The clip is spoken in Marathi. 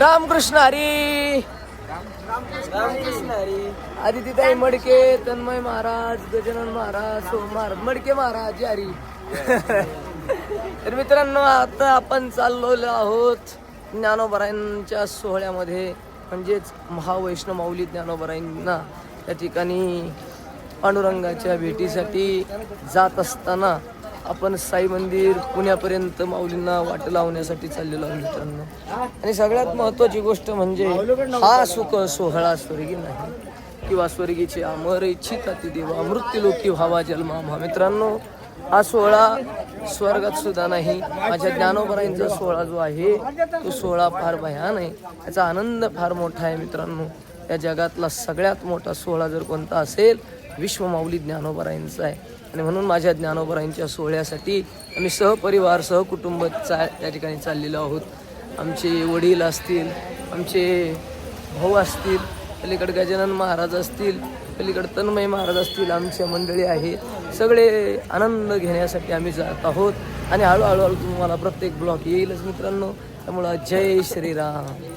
रामकृष्ण हरी. रामकृष्ण हरी. आदितीताई मडके तन्मय महाराज गजानन महाराज सोम महाराज मडके महाराज हरी. तर मित्रांनो आता आपण चाललेलो आहोत ज्ञानोबरायांच्या सोहळ्यामध्ये. म्हणजेच महावैष्णव माऊली ज्ञानोबरायांना त्या ठिकाणी पांडुरंगाच्या भेटीसाठी जात असताना आपण साई मंदिर पुण्यापर्यंत माऊलींना वाट लावण्यासाठी चाललेलो आहोत मित्रांनो. आणि सगळ्यात महत्वाची गोष्ट म्हणजे हा सुख सोहळा स्वर्गी नाही किंवा स्वर्गीचे अमर इच्छिता ती देवा मृत्यूलोकी व्हावा जन्मा म्हा मित्रांनो हा सोहळा स्वर्गात सुद्धा नाही माझ्या ज्ञानोबराईंचा सोहळा जो आहे तो सोहळा फार भयान आहे. त्याचा आनंद फार मोठा आहे मित्रांनो. या जगातला सगळ्यात मोठा सोहळा जर कोणता असेल विश्व माऊली ज्ञानोबरायांचा आहे. आणि म्हणून माझ्या ज्ञानोबरायांच्या सोहळ्यासाठी आम्ही सहपरिवार सहकुटुंब चा त्या ठिकाणी चाललेलो आहोत. आमचे वडील असतील आमचे भाऊ असतील पलीकडे गजानन महाराज असतील पलीकडे तन्मय महाराज असतील आमच्या मंडळी आहे. सगळे आनंद घेण्यासाठी आम्ही जात आहोत. आणि हळूहळू तुम्हाला प्रत्येक ब्लॉक येईलच मित्रांनो. त्यामुळं जय श्रीराम.